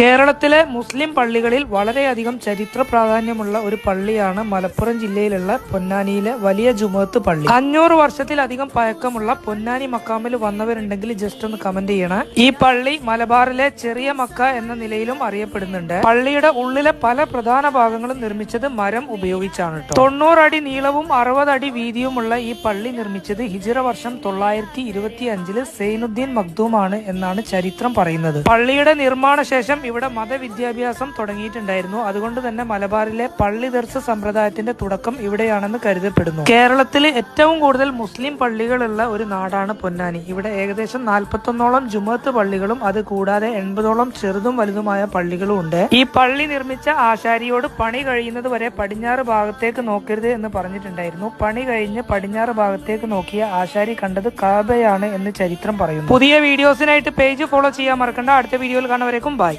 കേരളത്തിലെ മുസ്ലിം പള്ളികളിൽ വളരെയധികം ചരിത്ര പ്രാധാന്യമുള്ള ഒരു പള്ളിയാണ് മലപ്പുറം ജില്ലയിലുള്ള പൊന്നാനിയിലെ വലിയ ജുമത്ത് പള്ളി. അഞ്ഞൂറ് വർഷത്തിലധികം പഴക്കമുള്ള പൊന്നാനി മക്കാമിൽ വന്നവരുണ്ടെങ്കിൽ ജസ്റ്റ് ഒന്ന് കമന്റ് ചെയ്യണം. ഈ പള്ളി മലബാറിലെ ചെറിയ മക്ക എന്ന നിലയിലും അറിയപ്പെടുന്നുണ്ട്. പള്ളിയുടെ ഉള്ളിലെ പല പ്രധാന ഭാഗങ്ങളും നിർമ്മിച്ചത് മരം ഉപയോഗിച്ചാണ് കേട്ടോ തൊണ്ണൂറ് അടി നീളവും അറുപത് അടി വീതിയുമുള്ള ഈ പള്ളി നിർമ്മിച്ചത് ഹിജിറ വർഷം തൊള്ളായിരത്തി ഇരുപത്തി അഞ്ചിൽ സൈനുദ്ദീൻ മഖ്ദൂമാണ് എന്നാണ് ചരിത്രം പറയുന്നത്. പള്ളിയുടെ നിർമ്മാണ ശേഷം ഇവിടെ മതവിദ്യാഭ്യാസം തുടങ്ങിയിട്ടുണ്ടായിരുന്നു. അതുകൊണ്ട് തന്നെ മലബാറിലെ പള്ളി ദർശ സമ്പ്രദായത്തിന്റെ തുടക്കം ഇവിടെയാണെന്ന് കരുതപ്പെടുന്നു. കേരളത്തിൽ ഏറ്റവും കൂടുതൽ മുസ്ലിം പള്ളികളുള്ള ഒരു നാടാണ് പൊന്നാനി. ഇവിടെ ഏകദേശം നാൽപ്പത്തൊന്നോളം ജുമത്ത് പള്ളികളും അത് കൂടാതെ എൺപതോളം ചെറുതും വലുതുമായ പള്ളികളും ഉണ്ട്. ഈ പള്ളി നിർമ്മിച്ച ആശാരിയോട് പണി കഴിയുന്നത് വരെ പടിഞ്ഞാറ് ഭാഗത്തേക്ക് നോക്കരുത് എന്ന് പറഞ്ഞിട്ടുണ്ടായിരുന്നു. പണി കഴിഞ്ഞ് പടിഞ്ഞാറ് ഭാഗത്തേക്ക് നോക്കിയ ആശാരി കണ്ടത് കാബയാണ് എന്ന് ചരിത്രം പറയുന്നു. പുതിയ വീഡിയോസിനായിട്ട് പേജ് ഫോളോ ചെയ്യാൻ മറക്കണ്ട. അടുത്ത വീഡിയോയിൽ കാണുന്നവരേക്കും ബൈ.